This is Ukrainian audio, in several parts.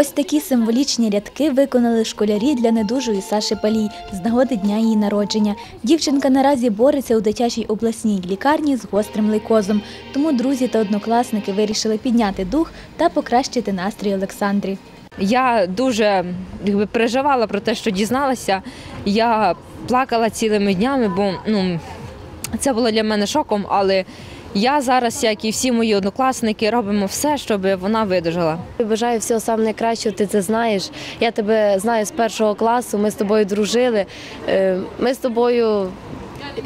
Ось такі символічні рядки виконали школярі для недужої Саші Палій з нагоди дня її народження. Дівчинка наразі бореться у дитячій обласній лікарні з гострим лейкозом. Тому друзі та однокласники вирішили підняти дух та покращити настрій Олександрі. Я дуже якби, переживала про те, що дізналася. Я плакала цілими днями, бо ну, це було для мене шоком, але я зараз, як і всі мої однокласники, робимо все, щоб вона видужала. Бажаю всього самого найкращого, ти це знаєш. Я тебе знаю з першого класу, ми з тобою дружили. Е, Ми з тобою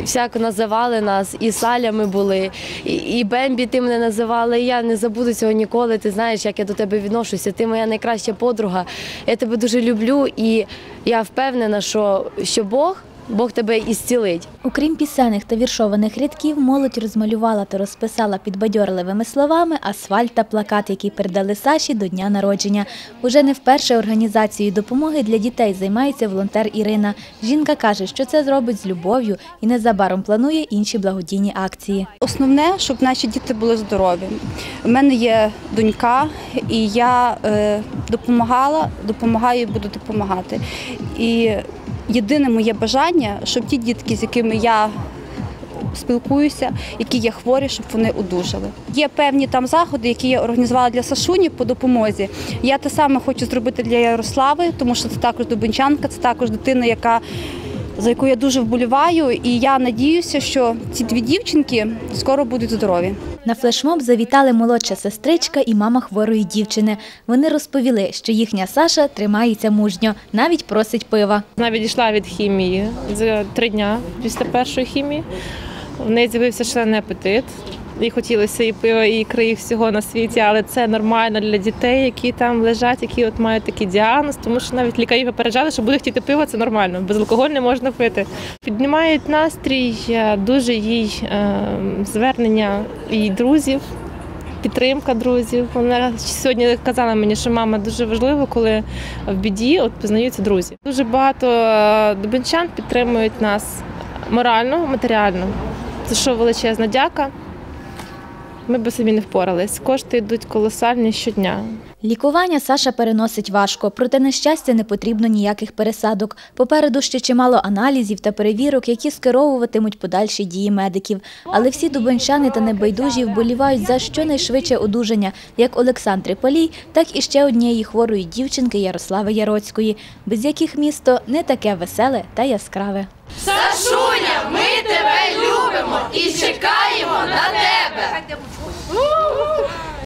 всяко називали нас, і салями були, і Бембі ти мене називала. І я не забуду цього ніколи. Ти знаєш, як я до тебе відношуся. Ти моя найкраща подруга. Я тебе дуже люблю, і я впевнена, що, що Бог, Бог тебе ісцілить. Окрім пісенних та віршованих рядків, молодь розмалювала та розписала підбадьорливими словами асфальт та плакат, який передали Саші до дня народження. Уже не вперше організацією допомоги для дітей займається волонтер Ірина. Жінка каже, що це зробить з любов'ю і незабаром планує інші благодійні акції. Основне, щоб наші діти були здорові. У мене є донька, і я е, допомагала, допомагаю і буду допомагати. І єдине моє бажання, щоб ті дітки, з якими я спілкуюся, які є хворі, щоб вони одужали. Є певні там заходи, які я організувала для Сашуні по допомозі. Я те саме хочу зробити для Ярослави, тому що це також дубинчанка, це також дитина, яка за яку я дуже вболіваю, і я надіюся, що ці дві дівчинки скоро будуть здорові. На флешмоб завітали молодша сестричка і мама хворої дівчини. Вони розповіли, що їхня Саша тримається мужньо, навіть просить пива. Вона відійшла від хімії за три дня після першої хімії. В неї з'явився шалений апетит. І хотілося і пива, і ікри, і всього на світі, але це нормально для дітей, які там лежать, які от мають такий діагноз, тому що навіть лікарі попереджали, що буде хотіти пиво, це нормально. Безалкоголь не можна пити. Піднімають настрій, е, дуже їй е, звернення її друзів. Підтримка друзів. Вона сьогодні казала мені, що мама дуже важливо, коли в біді от познаються друзі. Дуже багато е, дубенчан підтримують нас морально, матеріально. За що величезна дяка. Ми б самі не впорались. Кошти йдуть колосальні щодня. Лікування Саша переносить важко, проте на щастя не потрібно ніяких пересадок. Попереду ще чимало аналізів та перевірок, які скеровуватимуть подальші дії медиків. Але всі дубенчани та небайдужі вболівають за щонайшвидше одужання, як Олександри Полій, так і ще однієї хворої дівчинки Ярослави Яроцької, без яких місто не таке веселе та яскраве. Сашуня, ми vai ter um... Uh! uh, uh.